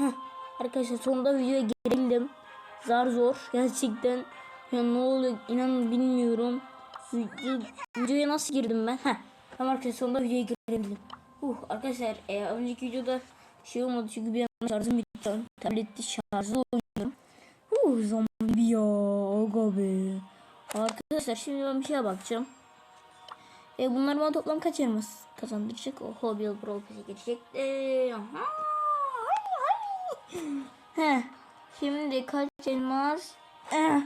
Heh. Arkadaşlar sonunda videoya girebildim. Zar zor. Gerçekten. Ya ne oluyor inan bilmiyorum. Video, videoya nasıl girdim ben? Heh. Tamam arkadaşlar sonunda videoya girebildim. Uh, arkadaşlar e, önceki videoda şey olmadı çünkü bir an şarjım bitti. Tablette şarjlı oynuyorum. Uh zombi ya aga be. Arkadaşlar şimdi ben bir şeye bakacağım. E bunlar bana toplam kaç elmas kazandıracak? O Hobby Brawl Pass'e geçecek. E, aha, Şimdi kaç elmas? Eh.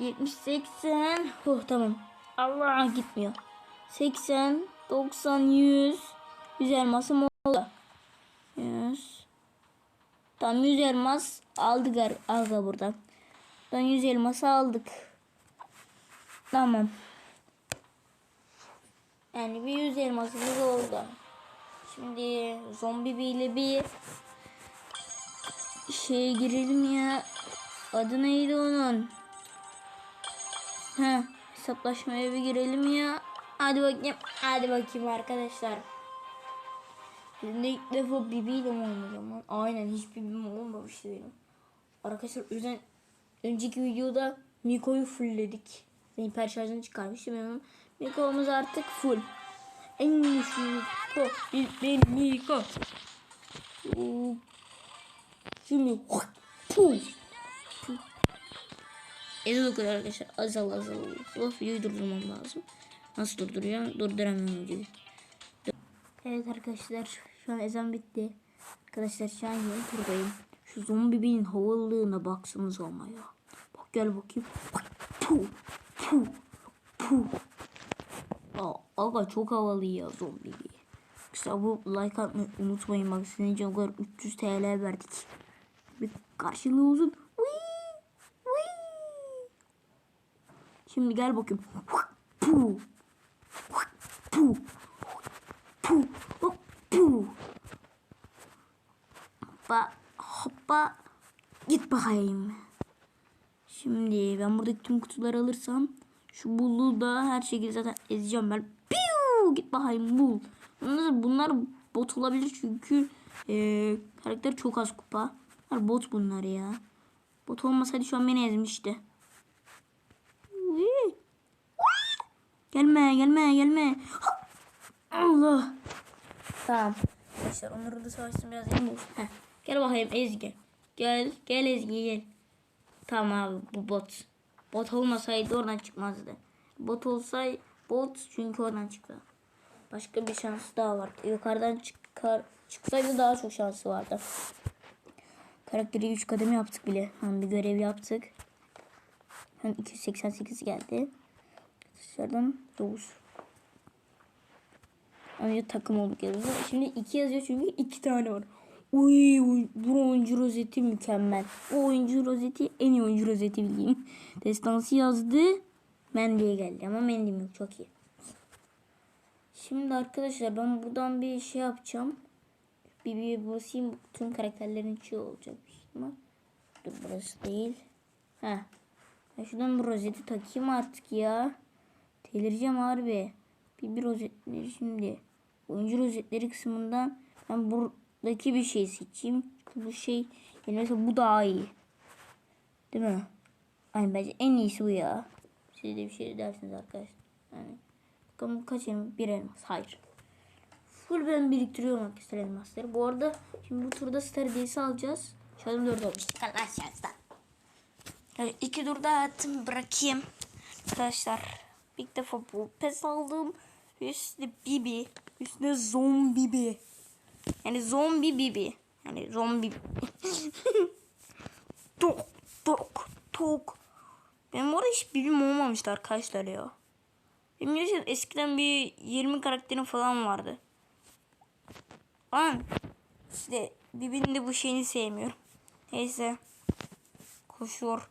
70 80. Oh tamam. Allah gitmiyor. 80 90 100 100 elmasım oldu. 100 Tam 100 elmas aldık alga buradan. Buradan 100 elması aldık. Tamam. Yani bir 100 elmasımız oldu. Şimdi zombi ile bir şeye girelim ya. Adı neydi onun? He, hesaplaşmaya bir girelim ya. Hadi bakayım. Hadi bakayım arkadaşlar. Şimdi ilk defa Bibi ile mi oynayacağım lan? Aynen hiç Bibi'm olmamıştı benim. Arkadaşlar o yüzden önceki videoda Miko'yu fullledik. Hiper şarjını çıkarmıştım benim. Miko'muz artık full. En güçlü Miko. Bir Miko. Oo. Şimdi puh. Ezil arkadaşlar. Azal azal. Of videoyu durdurmam lazım. Nasıl durduruyor? Durduramıyorum videoyu. Evet arkadaşlar. Şu an ezan bitti. Arkadaşlar şu an yeni turdayım. Şu zombi beyin havalılığına baksanız ama ya. Bak gel bakayım. Bak, Puh. Puh. Puh. Aa, aga çok havalı ya zombi. İşte bu like atmayı unutmayın. Bak senin için o kadar 300 TL verdik. Bir karşılığı! Whee! Şimdi gel bakayım. Puh. Puh. Puh. Puh. Hoppa. Hoppa. Git bakayım. Şimdi ben buradaki tüm kutuları alırsam şu bulu da her şekilde zaten ezeceğim ben. Piu! Git bakayım bul. Bunlar, bunlar bot olabilir çünkü e, karakter çok az kupa. Bunlar bot bunlar ya. Bot olmasaydı şu an beni ezmişti. Gelme gelme gelme. Allah. Tamam. Arkadaşlar onları da savaştım biraz. Heh. Gel bakayım Ezgi. Gel gel Ezgi gel. Tamam abi bu bot. Bot olmasaydı oradan çıkmazdı. Bot olsaydı bot çünkü oradan çıktı. Başka bir şansı daha vardı. Yukarıdan çıkar çıksaydı daha çok şansı vardı. Karakteri 3 kademe yaptık bile. Hani bir görev yaptık. Hem 288 geldi. Dışarıdan 9. Önce takım olduk yazıyor. Şimdi 2 yazıyor çünkü 2 tane var. Uy, bu oyuncu rozeti mükemmel. O oyuncu rozeti en iyi oyuncu rozeti bildiğim. Destansı yazdı. Mendy'ye geldi ama Mendy'm yok çok iyi. Şimdi arkadaşlar ben buradan bir şey yapacağım. Bir bir basayım tüm karakterlerin içi olacak büyük ihtimal. Dur burası değil. Ha. Ben şuradan bir rozeti takayım artık ya. Delireceğim harbi. Bir bir rozetleri şimdi. Oyuncu rozetleri kısmından ben buradaki bir şey seçeyim. Bu şey yani mesela bu daha iyi. Değil mi? Aynen bence en iyisi bu ya. Siz de bir şey dersiniz arkadaşlar. Yani bakalım kaç elmas? Bir elmas. Hayır. Full ben biriktiriyorum arkadaşlar elmasları. Bu arada şimdi bu turda Star Days'i alacağız. An 4 olmuştuk arkadaşlar. Yani iki turda hayatımı bırakayım. Arkadaşlar ilk defa bu pes aldım. Üstüne Bibi. Üstüne zombi Bibi. Yani zombi Bibi. Yani zombi. tok tok tok. Benim orada hiç Bibim olmamıştı arkadaşlar ya. Benim eskiden bir 20 karakterim falan vardı. Lan işte Bibi'nin de bu şeyini sevmiyorum. Neyse. Koşuyor.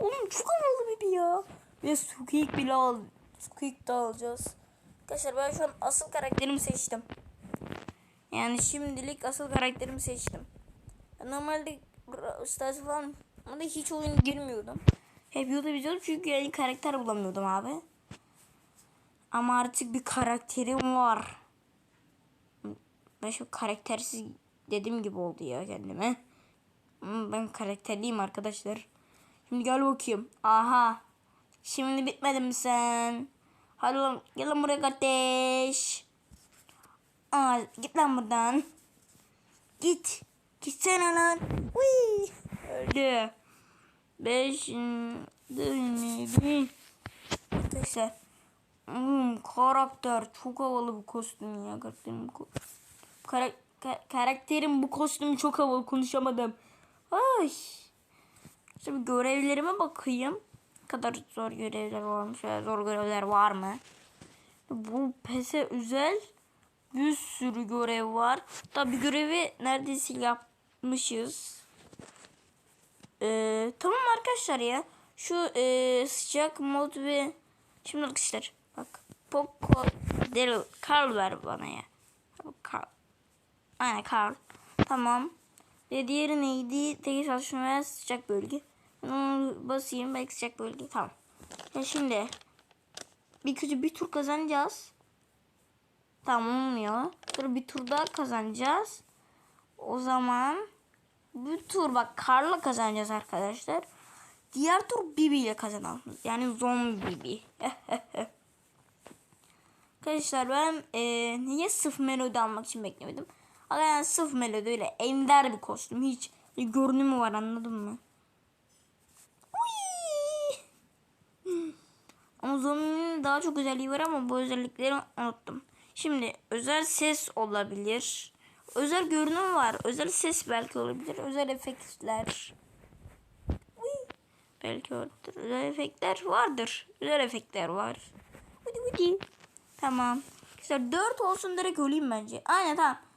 Oğlum çok havalı Bibi ya. Ve Squeak bile al. Squeak da alacağız. Arkadaşlar ben şu an asıl karakterimi seçtim. Yani şimdilik asıl karakterimi seçtim. Normalde Stars falan ama da hiç oyun girmiyordum. Hep YouTube izliyordum çünkü yani karakter bulamıyordum abi. Ama artık bir karakterim var. Ben şu karaktersiz yüklediğim gibi oldu ya kendime. Ben karakterliyim arkadaşlar. Şimdi gel bakayım. Aha. Şimdi bitmedin mi sen? Hadi lan gel lan buraya kardeş. Aa, git lan buradan. Git. Gitsene lan. Uy. Öldü. Beş. Arkadaşlar. Hmm, karakter çok havalı bu kostüm ya. Karakterin bu, ko- Kara- ka- karakterin bu kostümü çok havalı konuşamadım. Ay. Şimdi görevlerime bakayım. Ne kadar zor görevler varmış. Zor görevler var mı? Bu PES'e özel bir sürü görev var. Tabi görevi neredeyse yapmışız. Ee, tamam arkadaşlar ya. Şu e, sıcak mod ve şimdi arkadaşlar bak Poco Daryl Carl bana ya. Carl. Aynen Carl. Tamam. Ve diğeri neydi? Tek çalışma ve sıcak bölge. Ben onu basayım belki sıcak bölge. Tamam. Ya şimdi bir kötü bir tur kazanacağız. Tamam olmuyor. Sonra bir tur daha kazanacağız. O zaman bir tur bak karla kazanacağız arkadaşlar. Diğer tur Bibi ile kazanalım. Yani zombi Bibi. arkadaşlar ben e, niye sıf melodi almak için beklemedim. Ama yani sıf melodi öyle ender bir kostüm. Hiç bir görünümü var anladın mı? Ama zombinin daha çok özelliği var ama bu özellikleri unuttum. Şimdi özel ses olabilir. Özel görünüm var. Özel ses belki olabilir. Özel efektler. Uy. Belki vardır. Özel efektler vardır. Özel efektler var. Hadi hadi. Tamam. Güzel 4 olsun direkt öleyim bence. Aynen tamam.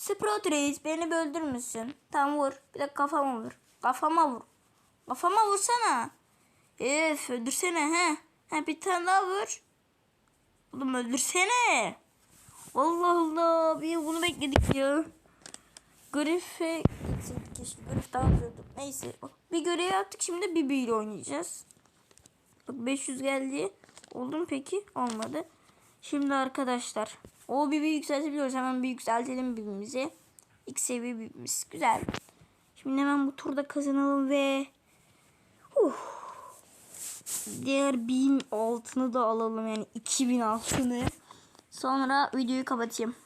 Sprout Reis beni müsün? Tamam vur. Bir de kafama vur. Kafama vur. Kafama vursana. Öf öldürsene he. Ha, bir tane daha vur. Oğlum öldürsene. Allah Allah. Bir bunu bekledik ya. Griff'e gitseydik keşke. Griff daha güzeldi. Neyse. Bir görev yaptık. Şimdi Bibi ile oynayacağız. Bak 500 geldi. Oldu mu peki? Olmadı. Şimdi arkadaşlar. O Bibi yükseltebiliyoruz. Hemen bir yükseltelim Bibi'mizi. İlk seviye Bibi'miz. Güzel. Şimdi hemen bu turda kazanalım ve... Huh. Diğer 1000 altını da alalım yani 2000 altını. Sonra videoyu kapatayım.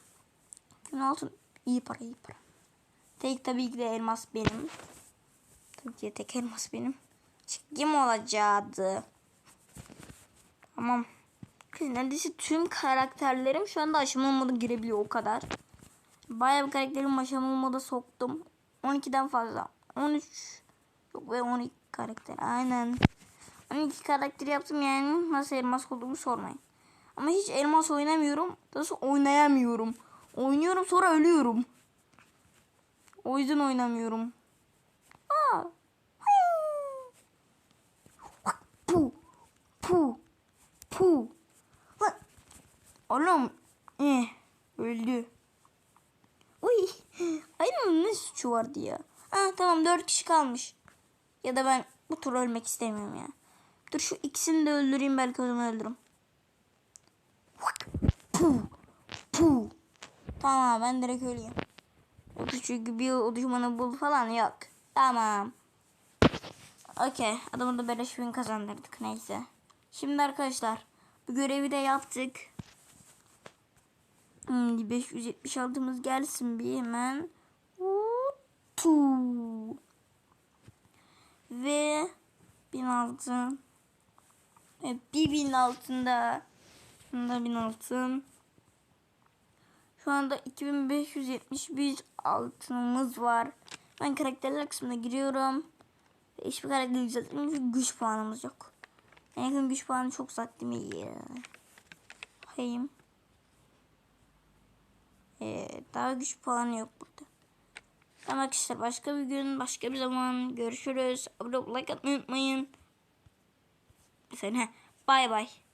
2000 altın iyi para iyi para. Tek tabii ki de elmas benim. Tabii ki de tek elmas benim. Kim olacaktı? Tamam. Neredeyse tüm karakterlerim şu anda aşama olmadı girebiliyor o kadar. Bayağı bir karakterimi aşama olmadı soktum. 12'den fazla. 13 yok ve 12 karakter. Aynen. 12 karakter yaptım yani nasıl elmas olduğumu sormayın. Ama hiç elmas oynamıyorum. Nasıl oynayamıyorum. Oynuyorum sonra ölüyorum. O yüzden oynamıyorum. Aa. Pu. Pu. Pu. Oğlum. Eh. Öldü. Uy. Aynen ne suçu vardı ya. Ha tamam dört kişi kalmış. Ya da ben bu tur ölmek istemiyorum ya. Dur şu ikisini de öldüreyim belki o zaman öldürürüm. Puh. Puh. Tamam ben direkt öleyim. Çünkü bir o düşmanı bul falan yok. Tamam. Okey. Adamı da beleş win kazandırdık. Neyse. Şimdi arkadaşlar. Bu görevi de yaptık. Hmm, 576'mız gelsin bir hemen. Tu. Ve bin altın. Evet, bir bin altında. Bunda bin altın. Şu anda 2571 altınımız var. Ben karakterler kısmına giriyorum. Hiçbir karakter yükseltmiyorum güç puanımız yok. En yakın güç puanı çok sattım iyi. Bakayım. Ee, daha güç puanı yok burada. Tamam arkadaşlar başka bir gün başka bir zaman görüşürüz. Abone olup like atmayı unutmayın. Saniye. Bay bay.